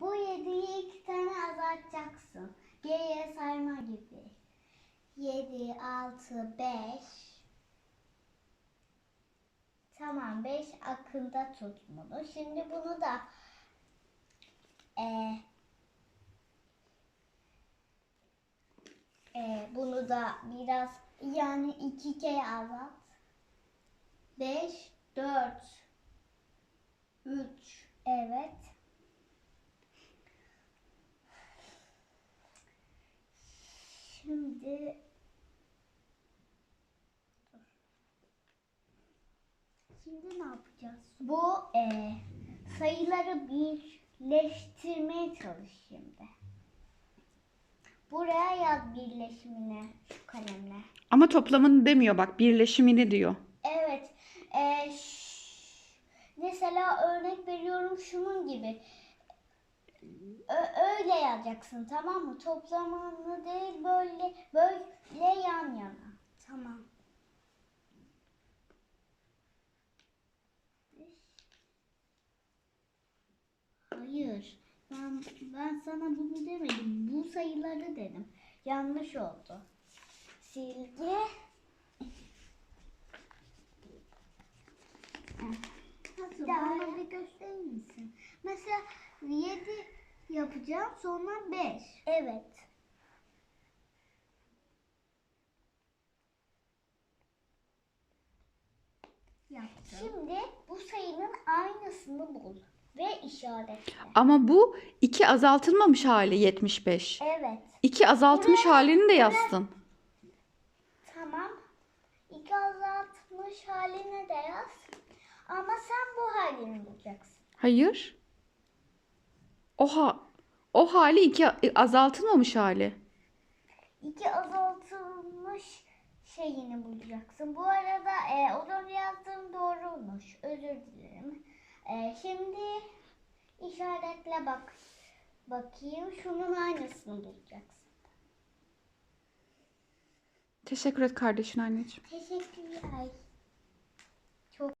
bu 7'yi iki tane azaltacaksın. Geriye sayma gibi. 7, 6, 5. Tamam 5 akında tut bunu. Şimdi bunu da e, e, bunu da biraz yani iki kere azalt. 5, 4, 3. Evet. Şimdi Dur. Şimdi ne yapacağız? Bu e, sayıları birleştirmeye çalış şimdi. Buraya yaz birleşimini şu kalemle. Ama toplamını demiyor bak birleşimini diyor. Evet. e, mesela örnek veriyorum şunun gibi. Öyle yazacaksın tamam mı? Toplamını değil böyle böyle yan yana. Tamam. Hayır. Ben ben sana bunu demedim. Bu sayıları dedim. Yanlış oldu. Silgi. Nasıl? Bana bir gösterir misin? Mesela 7 yapacağım sonra 5. Evet. Yaptım. Şimdi bu sayının aynısını bul ve işaretle. Ama bu iki azaltılmamış hali 75. Evet. İki azaltmış Buraya- halini de yazsın. Tamam. İki azaltmış haline de yaz. Ama sen bu halini bulacaksın. Hayır. O ha o hali iki azaltılmamış hali. İki azaltılmış şeyini bulacaksın. Bu arada e, o zaman yazdığım doğruymuş. Özür dilerim. E, şimdi işaretle bak. Bakayım. Şunun aynısını bulacaksın. Teşekkür et kardeşin anneciğim. Teşekkürler.